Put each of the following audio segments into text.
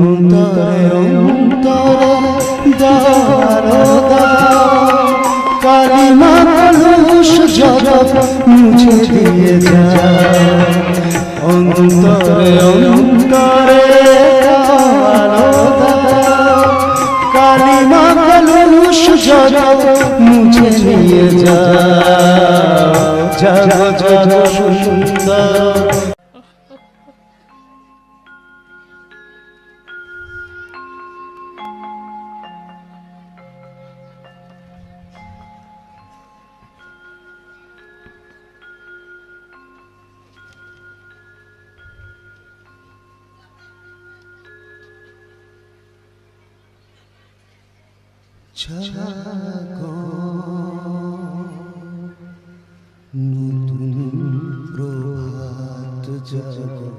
অন্তরে অন্তরে দারদা কালিমা কলুষ জগৎ মুছে দিয়ে যা অন্তরে অন্তরে কালিমা কলুষ জগৎ মুছে নিয়ে যা জাগো জাগো সুন্দর নতুন প্রভাত জাগো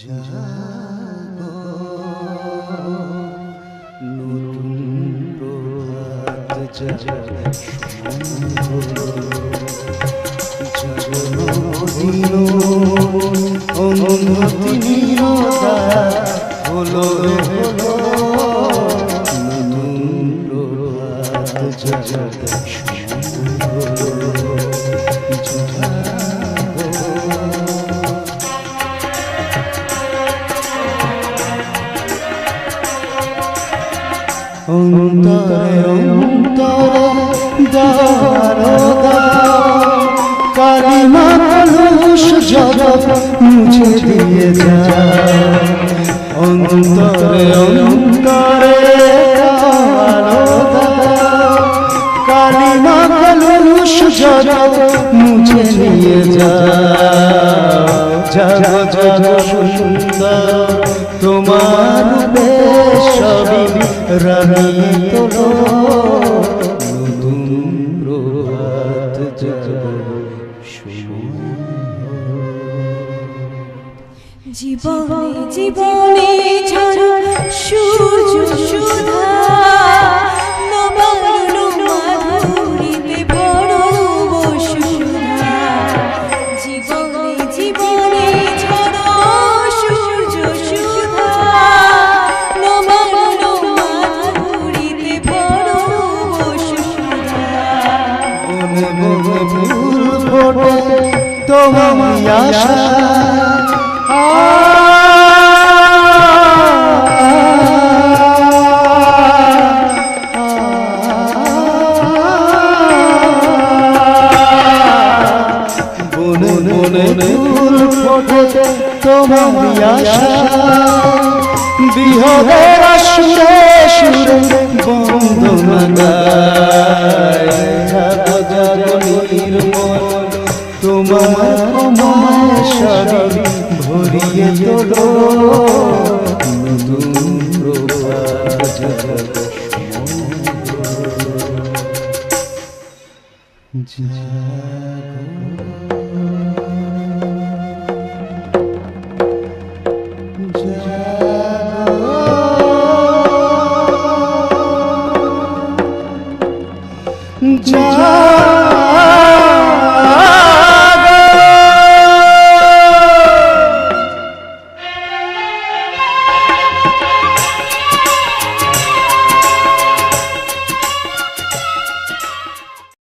জাগো। নতুন প্রভাত জাগো। জগমদিন অনুমতি নিরতা হলো হলো নতুন প্রভাত জাগো অন্তরে অন্তরে দারদা কালিমা কলুষ জগৎ মুছে দিয়ে যা অন্তরে অন্তরে কালিমা কলুষ জগৎ মুছে নিয়ে যা জাগো জাগো সুন্দর, তোমার বেশ সবই রানী তোলো জীবনে জীবনে ঝরা ফোটে তোমার আশা মনে মনে ফুল ফোটে তোমার আশা সুরে সুরে জাগো জাগো নির্মল তোমার অময় শরীর ভরিয়ে তোলো নতুন